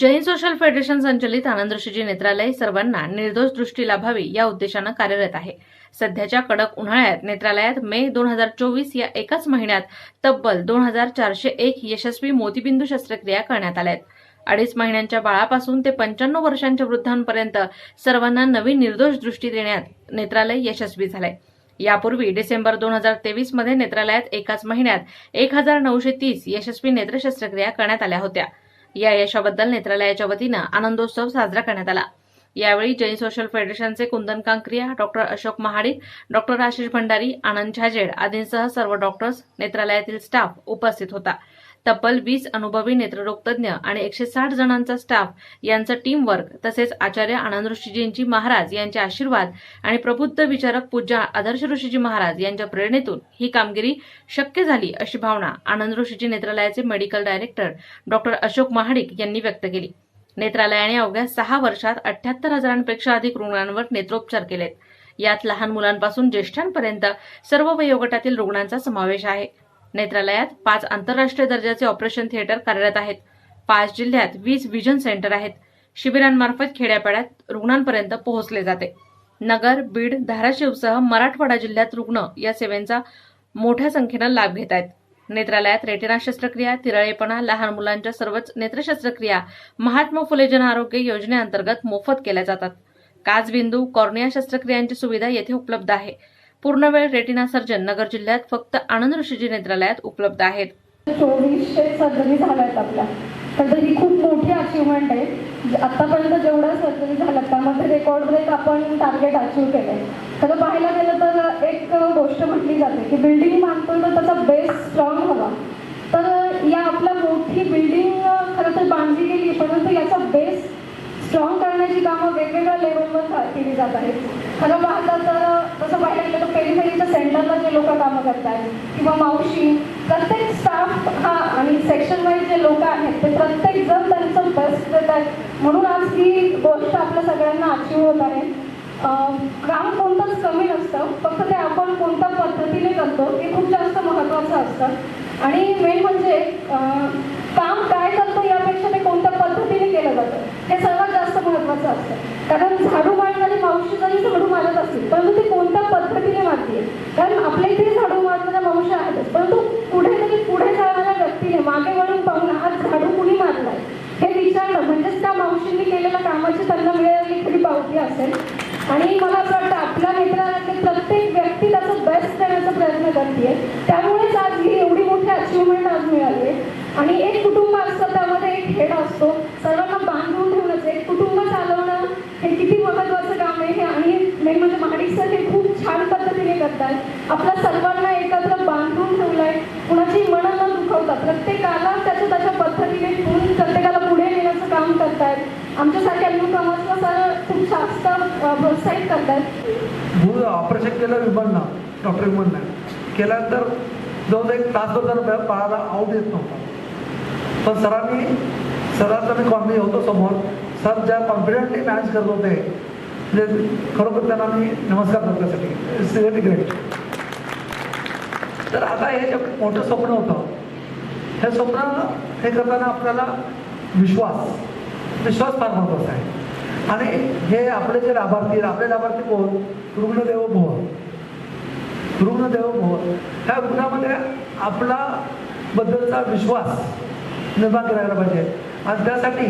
Jain social federation संचलित आनंद ऋषीजी नेत्रालय सर्वांना निर्दोष दृष्टी लाभावी या उद्देशानं कार्यरत आहे. सध्याच्या कडक उन्हाळ्यात नेत्रालयात मे दोन हजार चोवीस या एकाच महिन्यात तब्बल दोन हजार चारशे एक यशस्वी मोतीबिंदू शस्त्रक्रिया करण्यात आल्या आहेत अडीच महिन्यांच्या बाळापासून ते पंच्याण्णव वर्षांच्या वृद्धांपर्यंत सर्वांना नवीन निर्दोष दृष्टी देण्यात नेत्रालय यशस्वी झालंय. यापूर्वी डिसेंबर दोन हजार तेवीसमध्ये नेत्रालयात एकाच महिन्यात एक हजार नऊशे तीस यशस्वी नेत्र शस्त्रक्रिया करण्यात आल्या होत्या. या यशाबद्दल नेत्रालयाच्या वतीनं आनंदोत्सव साजरा करण्यात आला. यावेळी जैन सोशल फेडरेशनचे कुंदन कांक्रिया डॉक्टर अशोक महाडिक डॉक्टर आशिष भंडारी आनंद झाजेड आदींसह सर्व डॉक्टर्स नेत्रालयातील स्टाफ उपस्थित होता. तब्बल वीस अनुभवी नेत्ररोगतज्ञ आणि एकशे साठ जणांचा स्टाफ यांचं टीमवर्क तसेच आचार्य आनंद ऋषीजींची महाराज यांचे आशीर्वाद आणि प्रबुद्ध विचारक पूज्य आदर्श ऋषीजी महाराज यांच्या प्रेरणेतून ही कामगिरी शक्य झाली अशी भावना Anand Rishiji नेत्रालयाचे medical director doctor Ashok Mahadik यांनी व्यक्त केली. नेत्रालयाने अवघ्या सहा वर्षात अठ्याहत्तर हजारांपेक्षा अधिक रुग्णांवर नेत्रोपचार केलेत. यात लहान मुलांपासून ज्येष्ठांपर्यंत सर्व वयोगटातील रुग्णांचा समावेश आहे. नेत्रालयात पाच आंतरराष्ट्रीय दर्जाचे ऑपरेशन थिएटर कार्यरत आहेत. पाच जिल्ह्यात वीस विजन सेंटर आहेत. शिबिरांमार्फत खेड्यापाड्यात रुग्णांपर्यंत पोहोचले जाते. नगर बीड धाराशिवसह मराठवाडा जिल्ह्यात रुग्ण या सेवेचा मोठ्या संख्येनं लाभ घेत आहेत. नेत्रालयात रेटिना शस्त्रक्रिया तिरळेपणा लहान मुलांच्या सर्वच नेत्र शस्त्रक्रिया महात्मा फुले जन आरोग्य योजनेअंतर्गत मोफत केल्या जातात. काचबिंदू कॉर्निया शस्त्रक्रियांची सुविधा येथे उपलब्ध आहे. पूर्णवेळ रेटिना सर्जन नगर जिल्ह्यात फक्त आनंद ऋषीजी नेत्रालयात उपलब्ध आहेत. चोवीसशे सर्जरी झाल्या आहेत आपल्या. तर ही खूप मोठी अचिव्हमेंट आहे. आतापर्यंत जेवढ्या सर्जरी झाल्या त्यामध्ये रेकॉर्ड ब्रेक आपण टार्गेट अचीव केले तर पाहायला गेलं तर एक गोष्ट म्हटली जाते की बिल्डिंग बांधतोय तर त्याचा बेस स्ट्रॉंग हवा. तर या आपल्या मोठी बिल्डिंग खरं तर बांधली गेली परंतु याचा बेस स्ट्रॉंग करण्याची कामं वेगवेगळ्या लेवलवर केली जात आहेत. खरं पाहता तर तसं पाहायला गेलं तर पेरीफेरीच्या सेंटरला जे लोक कामं करतात किंवा मावशी प्रत्येक स्टाफ हा आणि सेक्शन वाईज जे लोक आहेत ते प्रत्येक जण त्यांचं बेस्ट देत आहेत म्हणून आज ही गोष्ट आपल्या सगळ्यांना अचीव होत आहे. काम कोणतंच कमी नसतं फक्त ते आपण कोणत्या पद्धतीने करतो हे खूप जास्त महत्त्वाचं असतं. आणि मेन म्हणजे काम काय करतो पद्धतीने केलं जातं. हे सर्वात जास्त महत्त्वाचं असतं. कारण झाडू मारणारी मावशी जरी झाडू मारत असतील परंतु ती कोणत्या पद्धतीने मारते कारण आपल्या इथे झाडू मारणाऱ्या मावशी आहेतच. परंतु कुठेतरी पुढे जाणाऱ्या व्यक्तीने मागे वळून पाहून आज झाडू कुणी मारलाय? हे विचारणं म्हणजेच त्या मावशींनी केलेल्या कामाची त्यांना मिळालेली खरी पावती असेल. आणि मला असं वाटतं आपल्या मित्रांमध्ये प्रत्येक व्यक्ती त्याचं बेस्ट देण्याचा प्रयत्न करते त्यामुळेच आज ही एवढी मोठी अचिव्हमेंट आज मिळाली आहे आणि एक कुटुंब असतं त्यामध्ये एक हेड असतो. सर्वांना बांधून ठेवण्याचं एक कुटुंब चालवणं हे किती महत्त्वाचं काम आहे हे आणि मेन म्हणजे महाडिक सर हे खूप छान पद्धतीने करतात आपल्या सर्वांना एकत्र बांधून ठेवलंय. कुणाची मन न दुखवता प्रत्येकाला त्याच्या त्याच्या पद्धतीने ठेवून प्रत्येकाला पुढे नेण्याचं काम करतायत. आमच्यासारख्या अनुक्रमाचं सर खूप जास्त प्रोत्साहित करतात भूल ऑपरेशन केलं विमाननं डॉक्टर विमाननं केल्यानंतर जवळ एक तासभर जर पाहायला आऊट येत नव्हता. पण सरांनी सरांचा मी कॉन्फिडन्स होतो समोर. सर ज्या कॉन्फिडेंटली मॅच करत होते म्हणजे खरोखर त्यांना मी नमस्कार करतो त्यासाठी इट्स रिअली ग्रेट तर आता हे जे मोठं स्वप्न होतं हे स्वप्न हे करताना आपल्याला विश्वास विश्वास फार महत्त्वाचा आहे. आणि हे आपले जे लाभार्थी आपले लाभार्थी कोण? रुग्णदेव भव रुग्णदेव भव ह्या रुग्णामध्ये आपला बद्दलचा विश्वास निर्माण करायला पाहिजे. आणि त्यासाठी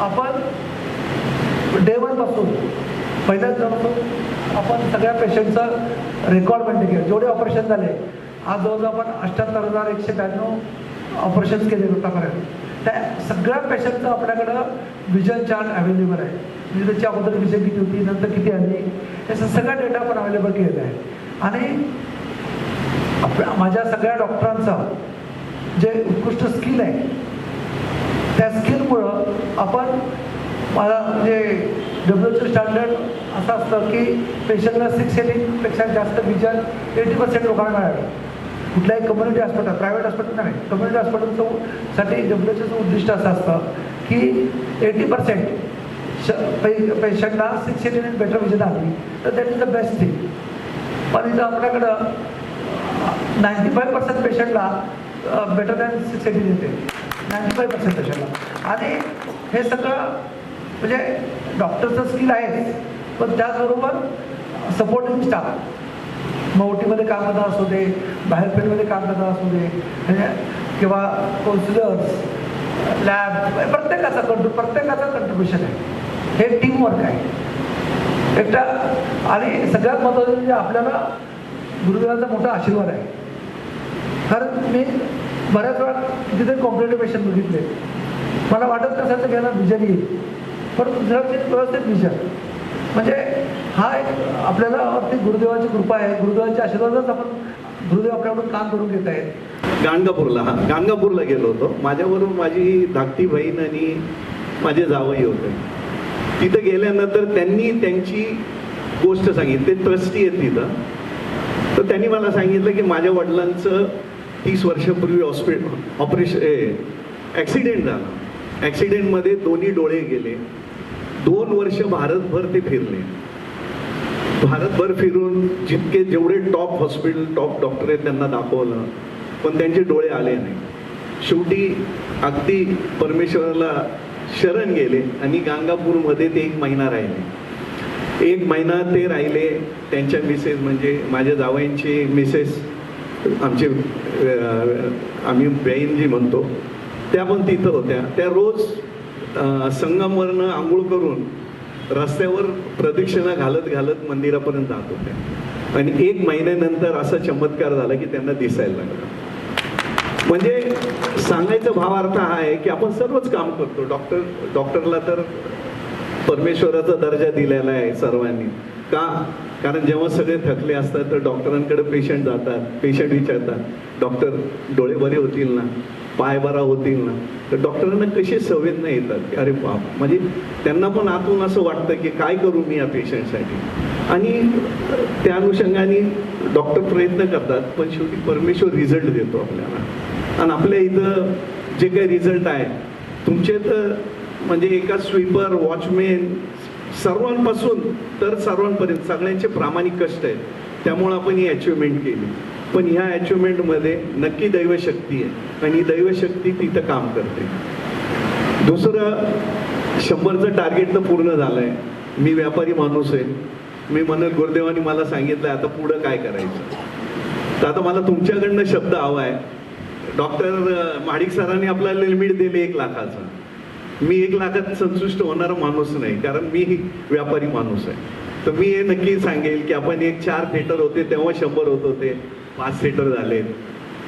आपण डे पासून पहिल्याच दिवसापासून आपण सगळ्या पेशंटचं रेकॉर्ड मेंटेन केलं. जेवढे ऑपरेशन झाले आज जवळजवळ आपण अठ्ठ्याहत्तर हजार एकशे ब्याण्णव ऑपरेशन्स केले आतापर्यंत त्या सगळ्या पेशंटचं आपल्याकडं विजन चार्ट अवेलेबल आहे. म्हणजे त्याची अगोदर विजन किती होती नंतर किती आली याचा सगळा डेटा आपण अवेलेबल केलेला आहे आणि माझ्या सगळ्या डॉक्टरांचं जे उत्कृष्ट स्किल आहे त्या स्किलमुळं आपण मला म्हणजे डब्ल्यूएचओ स्टँडर्ड असं असतं की पेशंटला सिक्स एटीपेक्षा जास्त विजन एटी पर्सेंट लोकांना मिळावे कुठल्याही कम्युनिटी हॉस्पिटल प्रायव्हेट हॉस्पिटल नाही कम्युनिटी हॉस्पिटलचं साठी डब्ल्यूएचओचं उद्दिष्ट असं असतं की एटी पर्सेंट श पे पेशंटला सिक्स एटी बेटर विजन आली तर that is the best thing पण इथं आपल्याकडं नाईन्टी फाईव्ह पर्सेंट पेशंटला बेटर दॅन सिक्स एटी देते नाईन्टी फाईव्ह पर्सेंट आणि हे सगळं म्हणजे डॉक्टरचं स्किल आहे पण त्याचबरोबर सपोर्टिंग स्टाफ मग ओटीमध्ये काम करता असू दे बाहेर फील्डमध्ये काम करता असू दे म्हणजे किंवा कौन्सिलर्स लॅब प्रत्येकाचा कंट्री प्रत्येकाचं कंट्रीब्युशन आहे. हे टीमवर्क आहे. एकटा आणि सगळ्यात महत्त्वाचं म्हणजे आपल्याला गुरुदेवाचा मोठा आशीर्वाद आहे. कारण मी बऱ्याच वेळा कितीतरी कॉम्पिटेटिव्ह पेशंट बघितले. मला वाटत नसायचं तर घ्यायला विजन येईल. पण दुसऱ्याचे व्यवस्थित विजन. म्हणजे हा एक आपल्याला वरती गुरुदेवाची कृपा आहे. गुरुदेवाच्या आशीर्वादाच आपण गुरुदेव आपल्याकडून काम करून घेत आहेत. गाणगापूरला हा. गाणगापूरला गेलो होतो. माझ्याबरोबर माझी धाकटी बहीण आणि माझे जावई होते. तिथं गेल्यानंतर त्यांनी त्यांची गोष्ट सांगितली. ते ट्रस्टी आहेत तिथं. तर त्यांनी मला सांगितलं की माझ्या वडिलांचं तीस वर्षापूर्वी हॉस्पिटल ऑपरेशन ॲक्सिडेंट झाला. ॲक्सिडेंटमध्ये दोन्ही डोळे गेले. दोन वर्ष भारतभर ते फिरले. भारतभर फिरून जितके जेवढे टॉप हॉस्पिटल टॉप डॉक्टर आहेत त्यांना दाखवलं पण त्यांचे डोळे आले नाही. शेवटी अगदी परमेश्वराला शरण गेले आणि गांगापूरमध्ये ते एक महिना राहिले. एक महिना ते राहिले त्यांच्या मिसेस म्हणजे माझ्या जावयांची मिसेस आमचे आम्ही बेईन जी म्हणतो त्या पण तिथं होत्या. त्या रोज संगमवरनं आंघोळ करून रस्त्यावर प्रदक्षिणा घालत घालत मंदिरापर्यंत जात होत्या. आणि एक महिन्यानंतर असा चमत्कार झाला की त्यांना दिसायला लागला. म्हणजे सांगायचा भावार्थ हा आहे की आपण सर्वच काम करतो. डॉक्टर डॉक्टरला तर परमेश्वराचा दर्जा दिलेला आहे सर्वांनी. का? कारण जेव्हा सगळे थकले असतात तर डॉक्टरांकडे पेशंट जातात पेशंट विचारतात डॉक्टर डोळे बरे होतील ना? पाय बरा होतील ना? तर डॉक्टरांना कशी संवेदना येतात की अरे बाप. म्हणजे त्यांना पण आतून असं वाटतं की काय करू मी या पेशंटसाठी आणि त्या अनुषंगाने डॉक्टर प्रयत्न करतात पण शेवटी परमेश्वर रिझल्ट देतो आपल्याला. आणि आपल्या इथं जे काही रिझल्ट आहे तुमचे तर म्हणजे एका स्वीपर वॉचमेन सर्वांपासून तर सर्वांपर्यंत. सगळ्यांचे प्रामाणिक कष्ट आहेत. त्यामुळं आपण ही अचिव्हमेंट केली. पण ह्या अचिव्हमेंटमध्ये नक्की दैवशक्ती आहे. आणि ही दैवशक्ती तिथं काम करते. दुसरं शंभरचं टार्गेट तर पूर्ण झालं आहे मी व्यापारी माणूस आहे. मी म्हणेल गुरुदेवानी मला सांगितलं आता पुढं काय करायचं? तर आता मला तुमच्याकडनं शब्द हवा आहे. डॉक्टर महाडिक सरांनी आपल्याला लिमिट दिली एक लाखाचं. मी एक लाखात संतुष्ट होणारा माणूस नाही कारण मी व्यापारी माणूस आहे. तर मी हे नक्की सांगेल की आपण एक चार थिएटर होते तेव्हा शंभर होत होते पाच थिएटर झाले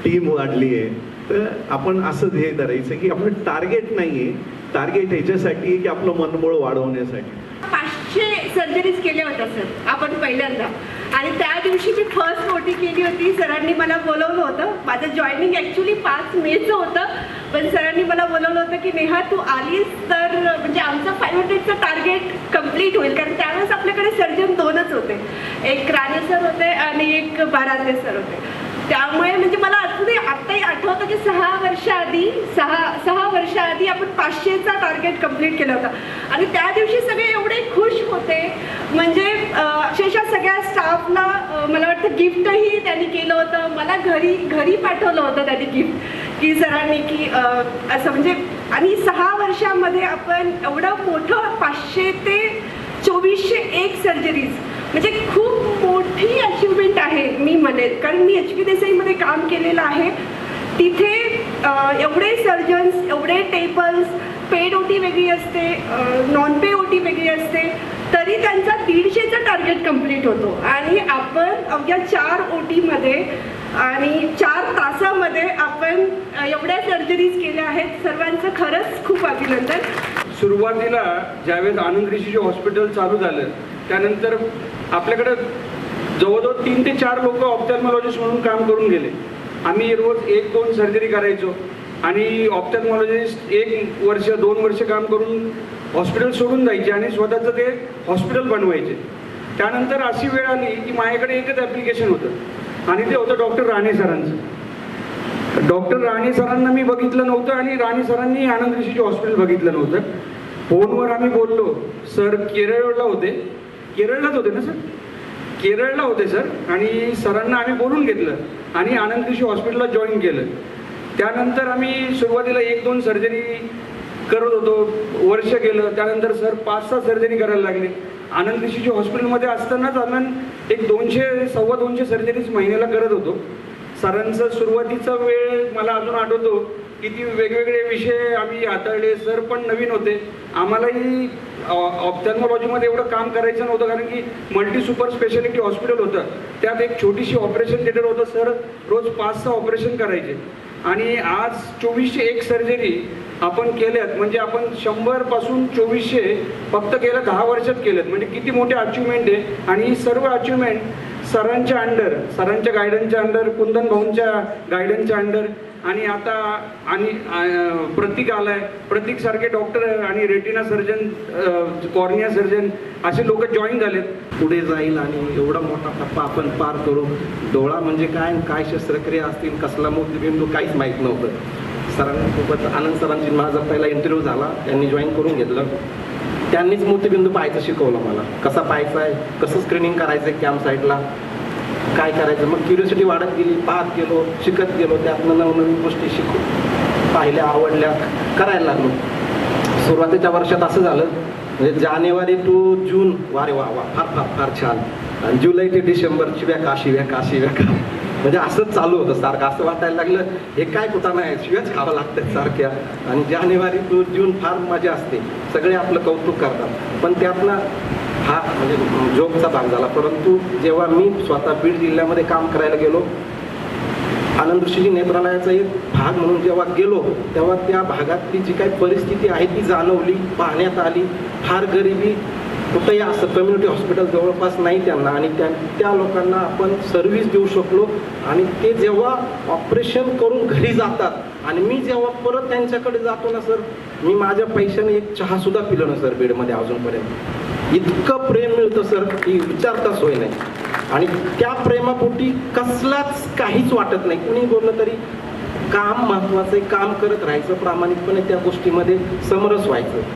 टीम वाढली आहे. तर आपण असं ध्येय धरायचं की आपलं टार्गेट नाही आहे टार्गेट ह्याच्यासाठी की आपलं मनबळ वाढवण्यासाठी. पाचशे सर्जरीज केल्या होत्या सर आपण पहिल्यांदा. आणि त्या दिवशी मी फर्स्ट ओटी केली होती. सरांनी मला बोलवलं होतं. माझं जॉईनिंग ॲक्च्युली पाच मेचं होतं. पण सरांनी मला बोलवलं होतं की नेहा तू आलीस तर म्हणजे आमचं फाईव्ह हंड्रेडचं टार्गेट कंप्लीट होईल. कारण त्यावेळेस आपल्याकडे सर्जन दोनच होते. एक राणे सर होते आणि एक बाराते सर होते. त्यामुळे म्हणजे मला अजूनही आत्ताही आठवतं की सहा वर्षाआधी सहा सहा वर्षाआधी आपण पाचशेचा टार्गेट कंप्लीट केला होता. आणि त्या दिवशी सगळे एवढे खुश होते. म्हणजे अं, गिफ्टही त्यांनी केलं होतं. मला घरी घरी पाठवलं होतं त्यांनी गिफ्ट की सरांनी की असं म्हणजे आणि सहा वर्षामध्ये आपण एवढं मोठं पाचशे ते चोवीसशे एक सर्जरीज म्हणजे खूप मोठी अचिव्हमेंट आहे मी म्हणेल. कारण मी एच पी देसाईमध्ये काम केलेलं आहे. तिथे एवढे सर्जन्स एवढे टेबल्स पेड ओटी वेगळी असते नॉन पे ओटी वेगळी असते. तरी त्यांचा दीडशेचा टार्गेट कंप्लीट होतो. आणि आपण अवघ्या चार ओटीमध्ये आणि चार तासामध्ये आपण एवढ्या सर्जरीज केल्या आहेत. सर्वांचं खरंच खूप अभिनंदन. सुरुवातीला ज्यावेळेस आनंद ऋषीचे हॉस्पिटल चालू झालं त्यानंतर आपल्याकडे जवळजवळ तीन ते चार लोक ऑप्थॅल्मॉलॉजिस्ट म्हणून काम करून गेले. आम्ही रोज एक दोन सर्जरी करायचो. आणि ऑप्थॅल्मॉलॉजिस्ट एक वर्ष दोन वर्ष काम करून हॉस्पिटल सोडून जायचे आणि स्वतःचं ते हॉस्पिटल बनवायचे. त्यानंतर अशी वेळ आली की माझ्याकडे एकच ॲप्लिकेशन होतं. आणि ते होतं डॉक्टर राणे सरांचं. डॉक्टर राणे सरांना मी बघितलं नव्हतं आणि राणे सरांनी आनंद ऋषीचे हॉस्पिटल बघितलं नव्हतं. फोनवर आम्ही बोललो सर केरळला होते. केरळलाच होते ना सर? केरळला होते सर. आणि सरांना आम्ही बोलून घेतलं आणि आनंद ऋषी हॉस्पिटलला जॉईन केलं. त्यानंतर आम्ही सुरुवातीला एक दोन सर्जरी करत होतो. वर्ष गेलं. त्यानंतर सर पाच सहा सर्जरी करायला लागले. आनंद ऋषीच्या हॉस्पिटलमध्ये असतानाच आम्ही एक दोनशे सव्वा दोनशे सर्जरीज महिन्याला करत होतो. सरांचा सुरुवातीचा वेळ मला अजून आठवतो किती वेगवेगळे विषय आम्ही हाताळले. सर पण नवीन होते. आम्हालाही ऑप्थॅल्मॉलॉजीमध्ये एवढं काम करायचं नव्हतं कारण की मल्टी सुपर स्पेशालिटी हॉस्पिटल होतं. त्यात एक छोटीशी ऑपरेशन थिएटर होतं. सर रोज पाच सहा ऑपरेशन करायचे. आणि आज चोवीसशे एक सर्जरी आपण केल्यात म्हणजे आपण शंभरपासून चोवीसशे फक्त गेल्या दहा वर्षात केल्यात. म्हणजे किती मोठे अचिव्हमेंट आहे. आणि ही सर्व अचिव्हमेंट सरांच्या अंडर सरांच्या गायडनच्या अंडर कुंदन भाऊंच्या गायडनच्या अंडर आणि आता आणि प्रतीक आलाय. प्रतीक सारखे डॉक्टर आणि रेटिना सर्जन कॉर्निया सर्जन असे लोक जॉईन झालेत. पुढे जाईल आणि एवढा मोठा टप्पा आपण पार करू. डोळा म्हणजे काय काय शस्त्रक्रिया असतील कसला मोतीबिंदू काहीच माहीत नव्हतं. सरांसोबत आनंद सरांची माझा पहिला इंटरव्ह्यू झाला. त्यांनी जॉईन करून घेतलं. त्यांनीच मूर्तीबिंदू पाहायचं शिकवलं मला. कसा पाहायचा आहे? कसं स्क्रीनिंग करायचं आहे कॅम्प साईडला काय करायचं? मग क्युरियोसिटी वाढत गेली पाहत गेलो शिकत गेलो त्यातनं नवनवीन गोष्टी शिकू पाहिल्या आवडल्या करायला लागलो. सुरुवातीच्या वर्षात असं झालं म्हणजे जानेवारी टू जून वारे वा वा फार फार फार छान. आणि जुलै ते डिसेंबर शिव्या का शिव्या का शिव्या का म्हणजे असंच चालू होतं सारखं. असं वाटायला लागलं हे काय कुठं नाही शिवायच खावं लागतं सारख्या. आणि जानेवारी टू जून फार मजा असते. सगळे आपलं कौतुक करतात. पण त्यातनं हा म्हणजे जोकचा भाग झाला. परंतु जेव्हा मी स्वतः बीड जिल्ह्यामध्ये काम करायला गेलो आनंद ऋषीजी नेत्रालयाचा एक भाग म्हणून जेव्हा गेलो तेव्हा त्या भागातली जी काही परिस्थिती आहे ती जाणवली पाहण्यात आली. फार गरिबी कुठंही असं कम्युनिटी हॉस्पिटल जवळपास नाही त्यांना. आणि त्या त्या लोकांना आपण सर्व्हिस देऊ शकलो. आणि ते जेव्हा ऑपरेशन करून घरी जातात आणि मी जेव्हा परत त्यांच्याकडे जातो ना सर मी माझ्या पैशाने एक चहासुद्धा पिलो पिलं ना सर बेडमध्ये अजूनपर्यंत. इतकं प्रेम मिळतं सर की विचारता सोय नाही. आणि त्या प्रेमापोटी कसलाच काहीच वाटत नाही. कुणी बोललं तरी काम महत्वाचं आहे काम करत राहायचं प्रामाणिकपणे त्या गोष्टीमध्ये समरस व्हायचं.